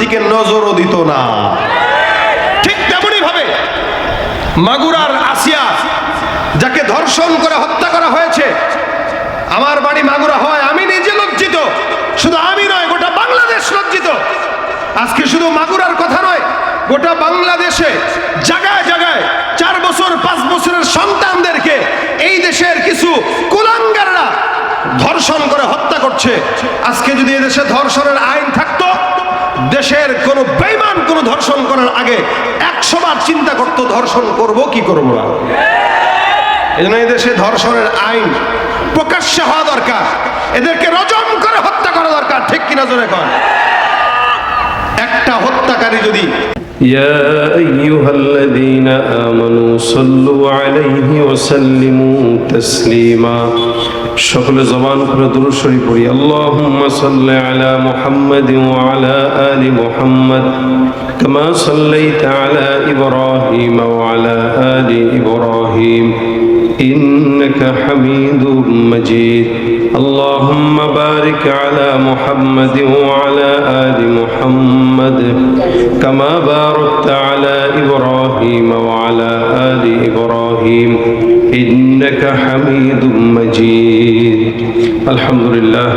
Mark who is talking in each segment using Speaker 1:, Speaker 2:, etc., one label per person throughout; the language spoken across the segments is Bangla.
Speaker 1: দিকে নজরও দিত না। ঠিক তেমনই ভাবে মাগুরার আসিয়া যাকে ধর্ষণ করে হত্যা করা হয়েছে, আমার বাড়ি মাগুরা হয়, আমি নিজে লজ্জিত। শুধু আমি নয়, গোটা বাংলাদেশ লজ্জিত। আজকে শুধু মাগুরার কথা নয়, গোটা বাংলাদেশে জায়গায় জায়গায় চার বছর, পাঁচ বছরের সন্তানদেরকে এই দেশের কিছু কুলাঙ্গাররা ধর্ষণ করে হত্যা করছে। আজকে যদি এদেশে ধর্ষণের আইন থাকতো দেশের কোনো বেইমান কোনো ধর্ষণ করার আগে একশো বার চিন্তা করতো, ধর্ষণ করব, কি করব না এই দেশে ধর্ষণের আইন প্রকাশ্য হওয়া দরকার। এদেরকে রজম করে হত্যা করা দরকার, ঠিক কিনা জোরে কর একটা হত্যাকারী যদি
Speaker 2: يا أيها الذين آمنوا صلوا عليه وسلموا تسليما সকলে জবান করে দুরূদ শরীফ পড়ি আল্লাহুম্মা সাল্লি আলা মুহাম্মাদিন ওয়া আলা আলি মুহাম্মাদ কামা সাল্লাইতা আলা ইব্রাহিম ওয়া আলা আলি ইব্রাহিম إنك حميد مجيد اللهم بارك على محمد وعلى آل محمد كما باركت على إبراهيم وعلى آل إبراهيم إنك حميد مجيد الحمد لله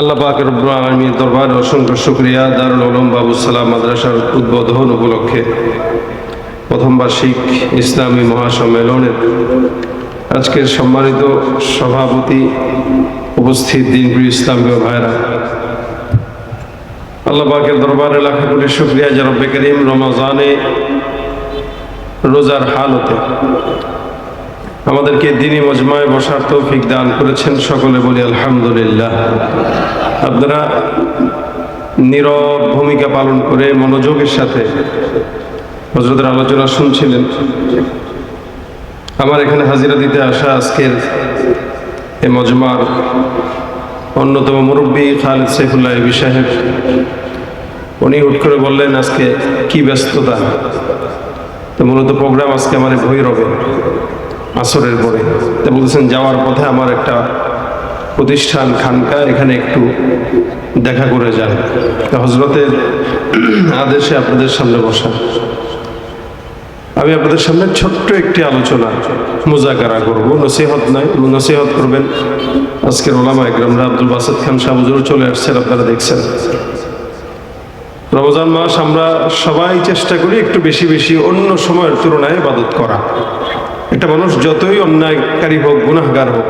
Speaker 2: আল্লাহ পাক রব্বুল আলামিনের দরবারে অসংখ্য শুকরিয়া দারুল উলুম বাবু সালাম মাদ্রাসার উদ্বোধন উপলক্ষে প্রথম বার্ষিক ইসলামী মহাসম্মেলনের আজকের সম্মানিত সভাপতি উপস্থিত দিনপ্রিয় ইসলামীয় ভাইরা। আল্লাহ পাকের দরবারে লাখ কোটি শুক্রিয়া জারব্বে করিম রমাজানে রোজার হালতে আমাদেরকে দিনী মজমায় বসার তৌফিক দান করেছেন সকলে বলি আলহামদুলিল্লাহ। আপনারা নীরব ভূমিকা পালন করে মনোযোগের সাথে হজরতের আলোচনা শুনছিলেন। আমার এখানে হাজিরা দিতে আসা আজকের এ মজমার অন্যতম মুরব্বী খালেদ সাইফুল্লাহ এবি সাহেব। উনি হুট করে বললেন, আজকে কি ব্যস্ততা? তো মূলত প্রোগ্রাম আজকে আমার ভৈরবে, আসরের পরে। তা বলছেন যাওয়ার পথে আমার একটা প্রতিষ্ঠান খানকা এখানে একটু দেখা করে যান। তা হজরতের আদেশে আপনাদের সামনে বসা। আমি আপনাদের সামনে ছোট্ট একটি আলোচনা মুজাকারা করব। নসিহত নয় নসিহত করবেন। আজকের ওলামা একরামরা আব্দুল বাসাদ খান সাহুজুর চলে আসছেন, আপনারা দেখছেন। রমজান মাস আমরা সবাই চেষ্টা করি একটু বেশি বেশি অন্য সময়ের তুলনায় ইবাদত করা। একটা মানুষ যতই অন্যায়কারী হোক, গুনাহগার হোক,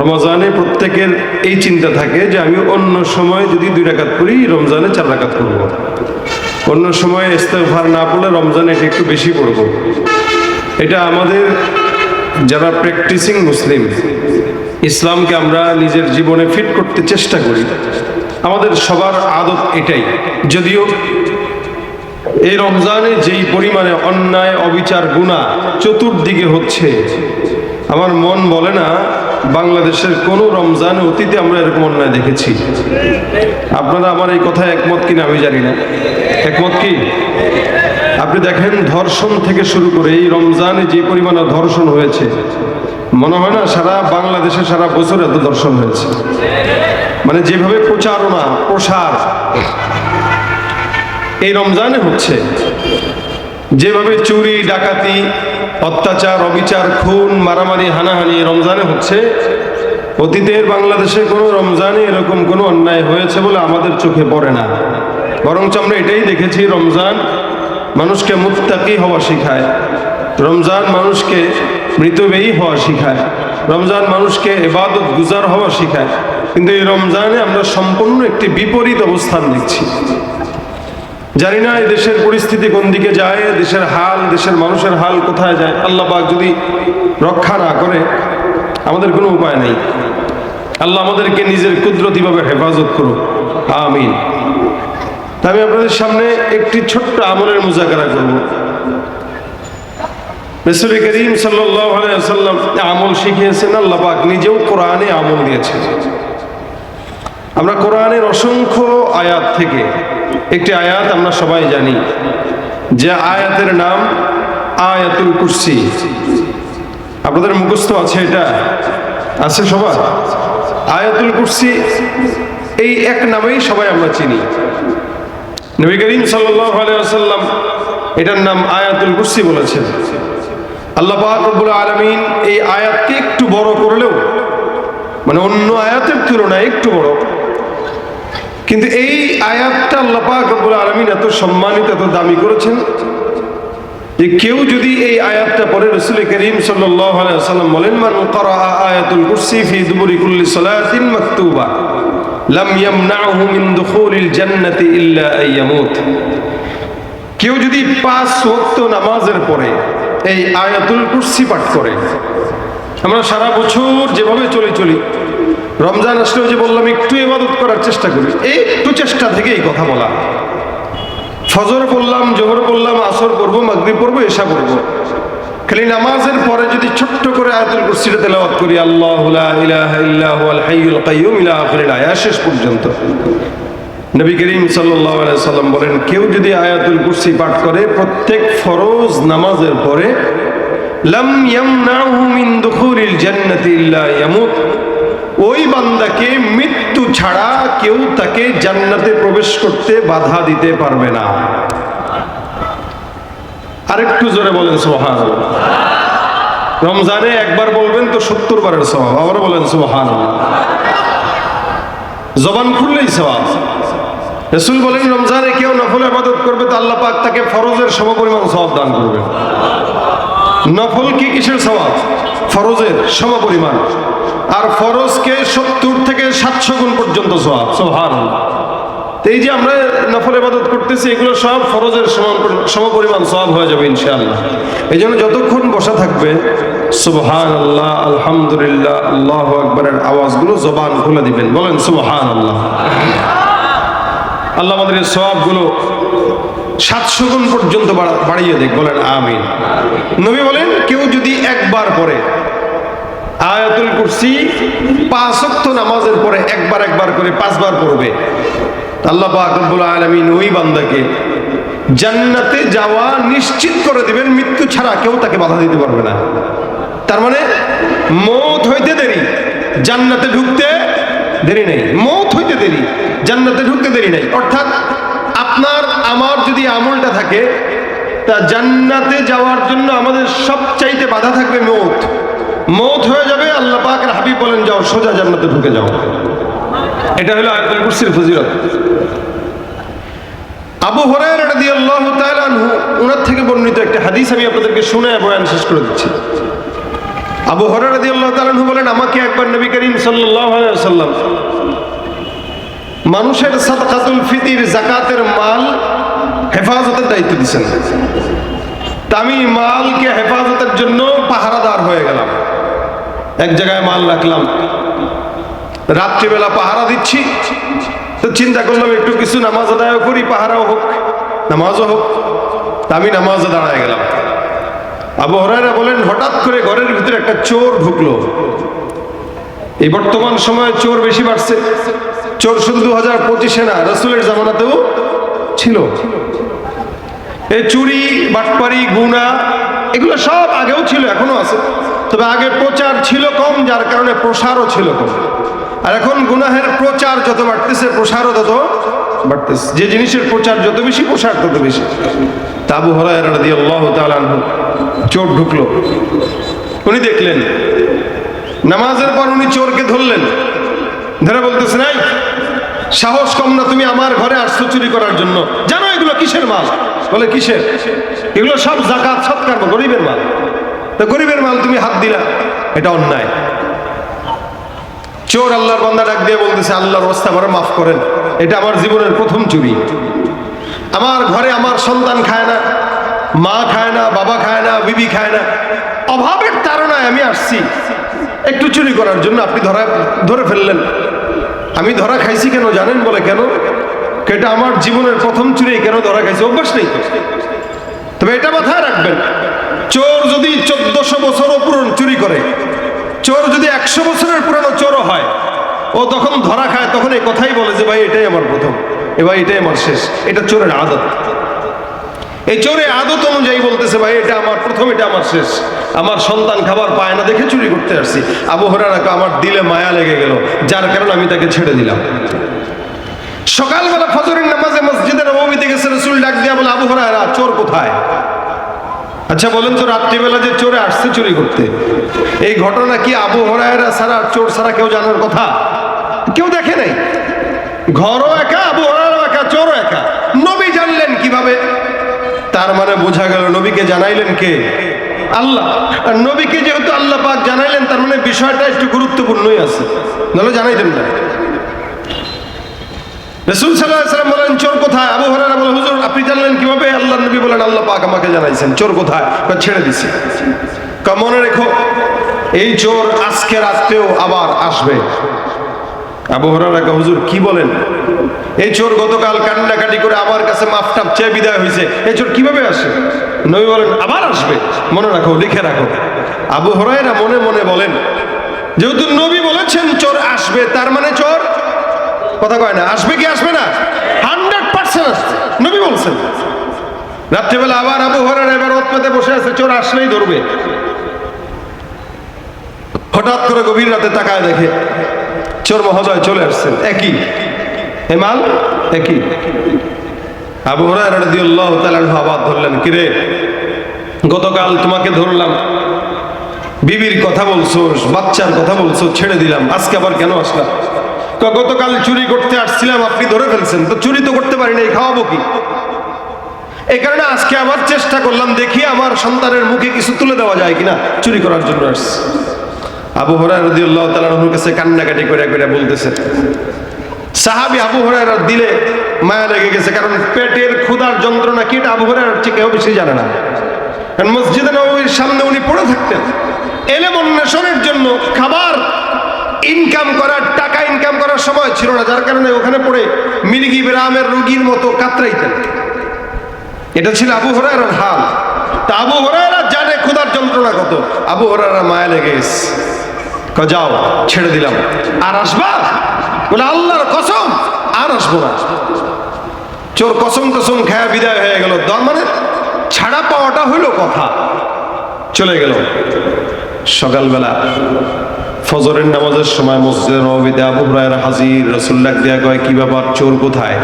Speaker 2: রমজানে প্রত্যেকের এই চিন্তা থাকে যে আমি অন্য সময় যদি দুই রাকাত করি রমজানে চার রাকাত করব অন্য সময় ইস্তেফার না পড়লে রমজানে এটা একটু বেশি পড়ব। এটা আমাদের যারা প্র্যাকটিসিং মুসলিম, ইসলামকে আমরা নিজের জীবনে ফিট করতে চেষ্টা করি, আমাদের সবার আদত এটাই। যদিও এই রমজানে যেই পরিমাণে অন্যায়, অবিচার গুণা চতুর্দিকে হচ্ছে, আমার মন বলে না বাংলাদেশের কোনো রমজান অতীতে আমরা এরকম অন্যায় দেখেছি। আপনারা আমার এই কথায় একমত কিনা আমি জানি না। একমত কি? আপনি দেখেন, ধর্ষণ থেকে শুরু করে এই রমজানে যে পরিমাণে ধর্ষণ হয়েছে, মনে হয় না সারা বাংলাদেশে সারা বছর এত ধর্ষণ হয়েছে। মানে যেভাবে প্রচারণা, প্রসার এই রমজানে হচ্ছে, যেভাবে চুরি, ডাকাতি অত্যাচার, অবিচার, খুন, মারামারি, হানাহানি রমজানে হচ্ছে। অতীতের বাংলাদেশে কোনো রমজানে এরকম কোনো অন্যায় হয়েছে বলে আমাদের চোখে পড়ে না। বরঞ্চ আমরা এটাই দেখেছি, রমজান মানুষকে মুত্তাকি হওয়া শিখায়। রমজান মানুষকে মৃতব্যয়ী হওয়া শিখায়। রমজান মানুষকে এবাদত গুজার হওয়া শিখায়। কিন্তু এই রমজানে আমরা সম্পূর্ণ একটি বিপরীত অবস্থান দেখছি। জানি না এই দেশের পরিস্থিতি কোন দিকে যায়, দেশের হাল, দেশের মানুষের হাল কোথায় যায়, আল্লাহ পাক যদি রক্ষা না করে, আমাদের কোনো উপায় নেই। আল্লাহ আমাদেরকে নিজের কুদরতিভাবে হেফাজত করুক। আমিন। আমি আপনাদের সামনে একটি ছোট্ট আমলের মুজাকারা করব। রসুল করিম সাল্লাম আমল শিখিয়েছেন, আল্লাহ পাক নিজেও কোরআনে আমল দিয়েছেন। আমরা কোরআনের অসংখ্য আয়াত থেকে একটি আয়াত আমরা সবাই জানি, যে আয়াতের নাম আয়াতুল কুরসি। আপনাদের মুখস্থ আছে এটা? আছে সবার? আয়াতুল কুরসি, এই এক নামেই সবাই আমরা চিনি। নবী করিম সাল্লাম এটার নাম আয়াতুল কুরসি বলেছেন। আল্লাহ পাক রব্বুল আলমিন এই আয়াতকে একটু বড় করলেও মানে অন্য আয়াতের তুলনায় একটু বড় কিন্তু এই আয়াতটা আল্লাহ পাক রব্বুল আলমিন এত সম্মানিত, এত দামি করেছেন যে কেউ যদি এই আয়াতটা পড়ে রসুল করিম সাল্লাম বলেন কেউ যদি পাঁচ ওয়াক্ত নামাজের পরে এই আয়াতুল কুরসি পাঠ করে, আমরা সারা বছর যেভাবে চলে চলি রমজান আসলেও যে বললাম, একটু ইবাদত করার চেষ্টা করি। একটু চেষ্টা থেকে এই কথা বলা। ফজর পড়লাম, জোহর পড়লাম, আসর পড়ব, মাগরিব পড়ব এসা পড়ব। খালি নামাজের পরে যদি ছোট্ট করে আয়াতুল কুরসিটা তেলাওয়াত করি, আল্লাহ ইলাহা ইল্লা হুয়াল হাইয়ুল কাইয়ুম, ইলা আখিরিল আয়াত শেষ পর্যন্ত। নবী করিম সাল্লাল্লাহু সাল্লাম বলেন, কেউ যদি আয়াতুল কুরসি পাঠ করে, প্রত্যেক ফরজ নামাজের পরে, লাম ইয়ামনাহু মিন দুখুলিল জান্নাতি ইল্লা ইয়ামুত। ওই বান্দাকে মৃত্যু ছাড়া কেউ তাকে জান্নাতে প্রবেশ করতে বাধা দিতে পারবে না। আরেকটু জোরে বলেন সোহান রমজানে একবার বলবেন তো সত্তর বারের স্বভাব আবার বলেন সোহান জবান খুললেই স্বভাব রসুল বলেন, রমজানে কেউ নফল আবাদত করবে তো আল্লাহ পাক তাকে ফরজের সমপরিমাণ স্বভাব দান করবে নফল কি কিসের স্বভাব ফরজের সমপরিমাণ। আর ফরজকে সত্তর থেকে সাতশো গুণ পর্যন্ত স্বভাব সোহান এই যে আমরা নফল ইবাদত করতেছি এগুলো সব ফরজের সমপরিমাণ সব হয়ে যাবে ইনশাআল্লাহ। এই জন্য যতক্ষণ বসা থাকবে সুবহান আল্লাহ আলহামদুলিল্লাহ আল্লাহ আকবরের আওয়াজগুলো জবান খুলে দিবেন। বলেন সুবহান আল্লাহ আল্লাহ আমাদের সবগুলো সাতশো গুণ পর্যন্ত বাড়িয়ে দেখ বলেন আমিন। নবী বলেন, কেউ যদি একবার পরে আয়াতুল কুরসি, পাঁচ ওয়াক্ত নামাজের পরে একবার একবার করে পাঁচবার পড়বে। আল্লাহ পাক রব্বুল আলামিন ওই বান্দাকে জান্নাতে যাওয়া নিশ্চিত করে দিবেন, মৃত্যু ছাড়া কেউ তাকে বাধা দিতে পারবে না। তার মানে মৌত হইতে দেরি, জান্নাতে ঢুকতে দেরি নেই। মৌত হইতে দেরি, জান্নাতে ঢুকতে দেরি নেই। অর্থাৎ আমার যদি আমলটা থাকে, তা জান্নাতে যাওয়ার জন্য আমাদের সবচাইতে বাধা থাকবে মৌত। মৌত হয়ে যাবে, আল্লাহ পাকের হাবিব বলেন, যাও, সোজা জান্নাতে ঢুকে যাও। এটা হলো আয়াতুল কুরসির ফজিলত। আবু হরায়রা রাদিয়াল্লাহু তাআলা আনহু ওনার থেকে বর্ণিত একটা হাদিস আমি আপনাদেরকে শুনে বয়ান শেষ করে দিচ্ছি। আবু হরায়রা রাদিয়াল্লাহু তাআলা আনহু বলেন, আমাকে একবার নবী করিম সাল্লাল্লাহু আলাইহি ওয়াসাল্লাম মানুষের সাদকাতুল ফিতির, জাকাতের মাল হেফাজতের দায়িত্ব দিয়েছেন তা আমি মালকে হেফাজতের জন্য পাহারাদার হয়ে গেলাম। এক জায়গায় মাল রাখলাম। রাত্রিবেলা পাহারা দিচ্ছি। তো চিন্তা করলাম একটু কিছু নামাজ আদায় করি, পাহারাও হোক, নামাজও হোক। আমি নামাজে দাঁড়ায় গেলাম। আবু হরাইরা বলেন, হঠাৎ করে ঘরের ভিতরে একটা চোর ঢুকলো। এই বর্তমান সময়ে চোর বেশি বাড়ছে। চোর শুধু দু হাজার পঁচিশে না, রসুলের জামানাতেও ছিল। এই চুরি, বাটপারি, গুণা, এগুলো সব আগেও ছিল, এখনও আছে। তবে আগে প্রচার ছিল কম, যার কারণে প্রসারও ছিল কম। আর এখন গুনাহের প্রচার যত বাড়তেছে, প্রসারও তত বাড়তেছে। যে জিনিসের প্রচার যত বেশি, প্রসার তত বেশি। তাবু হরাই চোর ঢুকলো। উনি দেখলেন, নামাজের পর উনি চোরকে ধরলেন। ধরে বলতেছে নাই সাহস কম না তুমি আমার ঘরে আসছো চুরি করার জন্য। জানো এগুলো কিসের মাল? বলে কিসের? এগুলো সব জাকাত সৎকার গরিবের মাল। তো গরিবের মাল তুমি হাত দিলা, এটা অন্যায়। চোর আল্লাহর বান্দা ডাক দিয়ে বলতেছে, আল্লাহর অবস্থা আমার মাফ করেন, এটা আমার জীবনের প্রথম চুরি। আমার ঘরে আমার সন্তান খায় না, মা খায় না, বাবা খায় না, বিবি খায় না। অভাবের তাড়নায় আমি আসছি। একটু চুরি করার জন্য আপনি ধরা ধরে ফেললেন। আমি ধরা খাইছি কেন জানেন বলে কেন? এটা আমার জীবনের প্রথম চুরি কেন ধরা খাইছি? অভ্যাস নেই। তবে এটা মাথায় রাখবেন, চোর যদি চোদ্দশো বছরও পুরনো চুরি করে, চোর যদি একশো বছরের পুরানো চোরও হয়, ও তখন ধরা খায়, তখন এই কথাই বলে যে, ভাই, এটাই আমার প্রথম, এ ভাই, এটাই আমার শেষ, এটা চোরের আদত। এই চোরে আদত অনুযায়ী বলতেছে, ভাই, এটা আমার প্রথম, এটা আমার শেষ। আমার সন্তান খাবার পায় না দেখে চুরি করতে আসছি। আবহাওয়া আমার দিলে মায়া লেগে গেল, যার কারণে আমি তাকে ছেড়ে দিলাম। সকালবেলা ফজরের নামাজে মসজিদের নবমীতে গেছে, রসুল ডাক দিয়া বলে, আবু হরায়রা, চোর কোথায়? আচ্ছা বলেন তো, রাত্রিবেলা যে চোরে আসছে চুরি করতে, এই ঘটনা কি আবু হরায়রা ছাড়া চোর ছাড়া কেউ জানার কথা? কেউ দেখে নাই? ঘরও একা, আবু হরায়রাও একা, চোরও একা। নবী জানলেন কীভাবে? তার মানে বোঝা গেল, নবীকে জানাইলেন কে? আল্লাহ। আর নবীকে যেহেতু আল্লাহ পাক জানাইলেন, তার মানে বিষয়টা একটু গুরুত্বপূর্ণই আছে। নাহলে জানাইতেন না। রসুল সাল্লাম বলেন, চোর কোথায়? আবু হরারা বলে হুজুর, আপনি জানলেন কীভাবে? আল্লাহ নবী বলেন, আল্লাহ পাক আমাকে জানাইছেন, চোর কোথায়? ছেড়ে দিছি। মনে রেখো, এই চোর আজকে রাত্রেও আবার আসবে। হুজুর, কি বলেন? এই চোর গতকাল কান্নাকাটি করে কাছে বিদায় হয়েছে। এই চোর কীভাবে নবী আবার আসবে। মনে রাখো, লিখে রাখো। মনে মনে বলেন, যেহেতু নবী বলেছেন চোর আসবে, তার মানে চোর কথা কয় না, আসবে কি, আসবে না? হান্ড্রেড পার্সেন্ট আসবে নবী বলছেন। রাত্রিবেলা আবার আবু হরার এবার ওৎপাতে বসে আছে, চোর আসলেই ধরবে। হঠাৎ করে গভীর রাতে তাকায় দেখে চোর মহোদয় চলে আসছেন। একই। এ মাল একই। আবু আনহু আবার ধরলেন, কিরে, গতকাল তোমাকে ধরলাম, বিবির কথা বলছো বাচ্চার কথা বলছো ছেড়ে দিলাম, আজকে আবার কেন আসলাম? গতকাল চুরি করতে আসছিলাম, আপনি ধরে ফেলছেন, তো চুরি তো করতে পারি নাই, খাওয়াবো কি? এই কারণে আজকে আবার চেষ্টা করলাম, দেখি আমার সন্তানের মুখে কিছু তুলে দেওয়া যায় কিনা, চুরি করার জন্য আসছি। আবু হরাই রদিউল্লাহ তালাহুর কাছে কান্নাকাটি করে করে বলতেছে, সাহাবি আবু হরাইরা দিলে মায়া লেগে গেছে, কারণ পেটের ক্ষুধার যন্ত্রণা কি আবু হরাইরার চেয়ে কেউ বেশি জানে না। কারণ মসজিদে নবীর সামনে উনি পড়ে থাকতেন। এলেম অন্বেষণের জন্য খাবার ইনকাম করার, টাকা ইনকাম করার সময় ছিল না, যার কারণে ওখানে পড়ে মির্গি বিরামের রুগীর মতো কাতরাইতেন। এটা ছিল আবু হরাইরার হাল। তা আবু হরাইরা জানে ক্ষুধার যন্ত্রণা কত। আবু হরাইরা মায়া লেগে গেছে। যাও, ছেড়ে দিলাম। আর আসবা? বলে, আল্লাহর কসম, আর আসব না। চোর কসম কসম খায়া বিদায় হয়ে গেল। দর মানে ছাড়া পাওয়াটা হইল কথা। চলে গেল। সকালবেলা ফজরের নামাজের সময় মসজিদের নবীতে আবু হরাইর হাজির রসুল্লাহ দিয়া কয়, কি ব্যাপার, চোর কোথায়?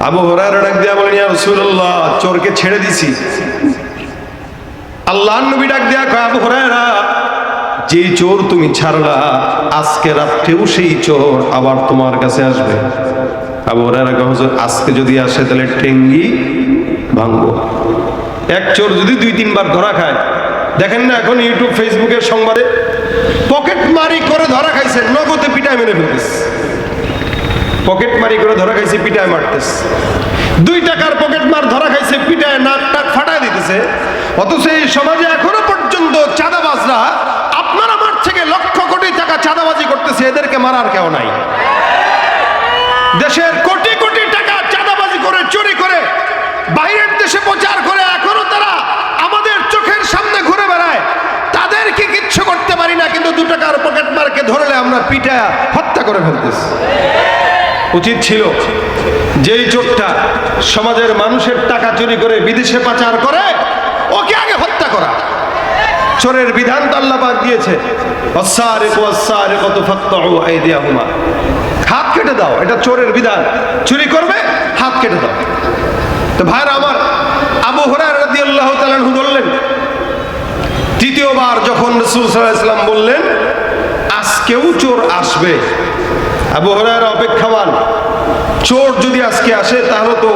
Speaker 2: আবু হরাইর ডাক দিয়া বলেন রাসূলুল্লাহ, চোরকে ছেড়ে দিছি। আল্লাহ নবী ডাক দিয়া কয়, আবু হরাইরা যে চোর তুমি ছাড়লা, আজকে রাত্রেও সেই চোর আবার তোমার কাছে আসবে। আবু হরাইরা হুজুর, আজকে যদি আসে তাহলে টেঙ্গি ভাঙবো। এক চোর যদি দুই, তিনবার ধরা খায়, দেখেন না এখন ইউটিউব ফেসবুকের সংবাদে পকেট মারি করে ধরা খাইছে, নগদে পিটায় মেরে ফেলতেছে। পকেট মারি করে ধরা খাইছে, পিটায় মারতেছে। দুই টাকার পকেট মার ধরা খাইছে, পিটায় নাক টাক ফাটায় দিতেছে। অথচ এই সমাজে এখনও পর্যন্ত চাঁদাবাজরা আপনার আমার থেকে লক্ষ কোটি টাকা চাঁদাবাজি করতেছে, এদেরকে মারার কেউ নাই। দেশের কোটি কোটি টাকা চাঁদাবাজি করে, চুরি করে, বাইরের দেশে প্রচার করে, এখনও তারা আমাদের চোখের সামনে ঘুরে বেড়ায়। তাদেরকে কিচ্ছু করতে পারি না, কিন্তু দু টাকার পকেট মারকে ধরলে আমরা পিটা হত্যা করে ফেলতেছি। উচিত ছিল যেই চোরটা সমাজের মানুষের টাকা চুরি করে বিদেশে পাচার করে, ওকে আগে হত্যা করা। চোরের বিধান তো আল্লাহ পাক দিয়েছে। হাত কেটে দাও, এটা চোরের বিধান। চুরি করবে, হাত কেটে দাও। তো ভাইরা আমার, আবু তাআলা আনহু বললেন, তৃতীয়বার যখন রাসূল সাল্লাম বললেন, আজকেও চোর আসবে। আবু হুরায়রা অপেক্ষামান চোর যদি আজকে আসে, তাহলে তো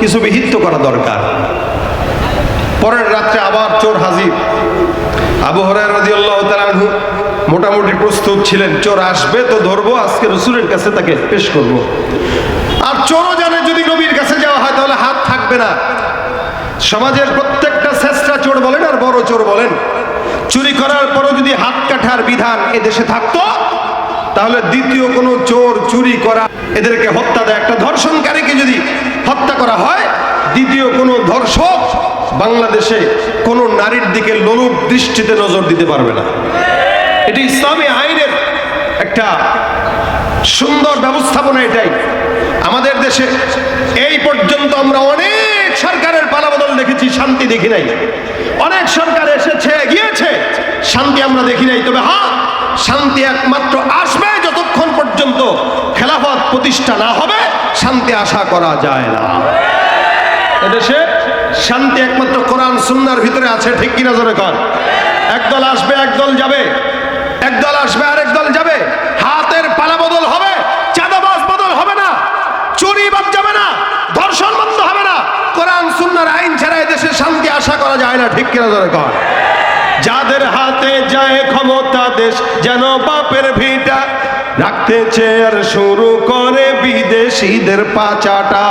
Speaker 2: কিছু বিহিত করা দরকার। পরের রাত্রে আবার চোর হাজির। আবু হরাই মোটামুটি প্রস্তুত ছিলেন, চোর আসবে তো ধরবো, আজকে রসুলের কাছে তাকে পেশ করব। আর চোরও জানে যদি নবীর কাছে যাওয়া হয় তাহলে হাত থাকবে না। সমাজের প্রত্যেকটা শ্রেষ্ঠা চোর বলেন আর বড় চোর বলেন। চুরি করার পরও যদি হাত কাঠার বিধান এদেশে থাকতো, তাহলে দ্বিতীয় কোনো চোর চুরি করা, এদেরকে হত্যা দেয়। একটা ধর্ষণকারীকে যদি হত্যা করা হয়, দ্বিতীয় কোনো ধর্ষক বাংলাদেশে কোনো নারীর দিকে লোলুপ দৃষ্টিতে নজর দিতে পারবে না। এটি ইসলামী আইনের একটা সুন্দর ব্যবস্থাপনা এটাই। আমাদের দেশে এই পর্যন্ত আমরা অনেক সরকারের পালাবদল দেখেছি, শান্তি দেখি নাই। অনেক সরকার এসেছে, গিয়েছে, শান্তি আমরা দেখি নাই। তবে হ্যাঁ শান্তি একমাত্র আসবে যতক্ষণ পর্যন্ত খেলাফত প্রতিষ্ঠা না হবে, শান্তি আশা করা যায় না। এদেশে শান্তি একমাত্র কোরআন সুন্নার ভিতরে আছে, ঠিক কিনা জোরে কর? একদল আসবে, একদল যাবে। একদল আসবে আর একদল যাবে। হাতের পালা বদল হবে, চাঁদাবাজ বদল হবে না, চুরি বাদ যাবে না, ধর্ষণ বন্ধ হবে না। কোরআন সুন্নার আইন ছাড়া দেশে শান্তি আশা করা যায় না, ঠিক কিনা জোরে কর? যাদের হাতে যায় ক্ষমতা দেশ, যেন বাপের ভিটা রাখতে চেয়ার শুরু করে বিদেশিদের পাচাটা।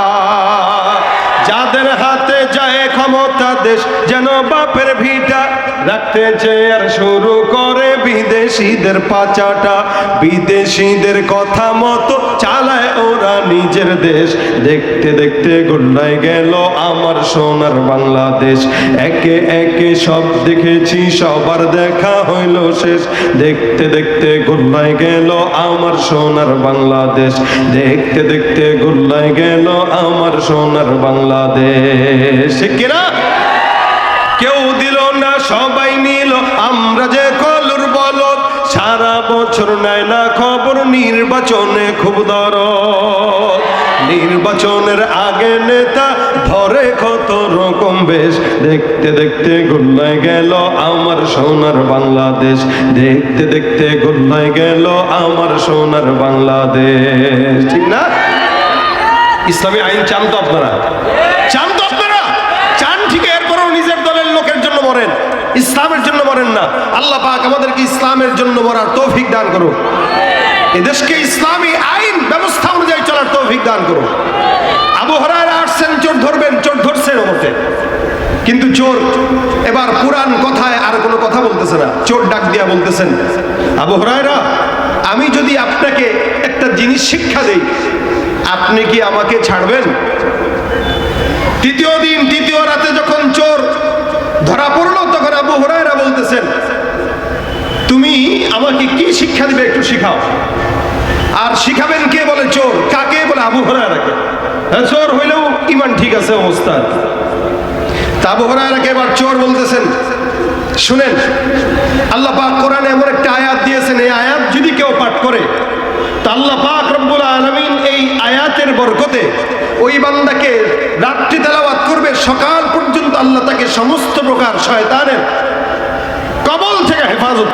Speaker 2: যাদের হাতে দেশ যেন বাপের ভিটা। রাখতে চেয়ার শুরু করে বিদেশিদের পাচাটা, বিদেশিদের কথা মতো চালায় ওরা নিজের দেশ। দেখতে দেখতে গোল্লায় গেল আমার সোনার বাংলাদেশ। একে একে সব দেখেছি, সবার দেখা হইল শেষ। দেখতে দেখতে গোল্লায় গেল আমার সোনার বাংলাদেশ। দেখতে দেখতে গোল্লায় গেল আমার সোনার বাংলাদেশ। কিনা? কেউ দিল না, সবাই নিল। আমরা যে কলুর বলদ, সারা বছর নেয় না খবর, নির্বাচনে খুব দরদ। নির্বাচনের আগে নেতা ধরে কত রকম বেশ। দেখতে দেখতে গোল্লায় গেল আমার সোনার বাংলাদেশ। দেখতে দেখতে গোল্লায় গেল আমার সোনার বাংলাদেশ। ঠিক না? ইসলামী আইন চান তো আপনারা চান তো আপনারা চান ঠিক এরপরও নিজের দলের লোকের জন্য মরেন ইসলামের জন্য মরেন না আল্লাহ পাক আমাদেরকে ইসলামের জন্য মরার তৌফিক দান করুন। এদেশকে ইসলামী আইন ব্যবস্থা অনুযায়ী চলার তৌফিক দান করুন। আবু হরায়রা আসছেন চোর ধরবেন চোর ধরছেন ওমতে কিন্তু চোর এবার পুরান কথায় আর কোনো কথা বলতেছে না। চোর ডাক দিয়া বলতেছেন আবু হরায়রা আমি যদি আপনাকে একটা জিনিস শিক্ষা দেই আপনি কি আমাকে ছাড়বেন? তৃতীয় দিন তৃতীয় রাতে যখন চোর ধরা পড়ল তখন আবু হরায়রা বলতেছেন আমাকে কি শিক্ষা দিবে একটু শিখাও। আর শিখাবেন কে বলে চোর? কাকে বলে? আবু হরায়রাকে। হ্যাঁ চোর হইলেও ইমান ঠিক আছে অবস্থা তা আবু হরায়রাকে এবার চোর বলতেছেন। শুনেন, আল্লাহ পাক কোরআনে এমন একটা আয়াত দিয়েছেন, এই আয়াত যদি কেউ পাঠ করে, তা আল্লাহ পাক রব্বুল আলামিন এই আয়াতের বরকতে ওই বান্দাকে রাত্রি তেলাওয়াত করবে, সকাল পর্যন্ত আল্লাহ তাকে সমস্ত প্রকার শয়তানের কবল থেকে হেফাজত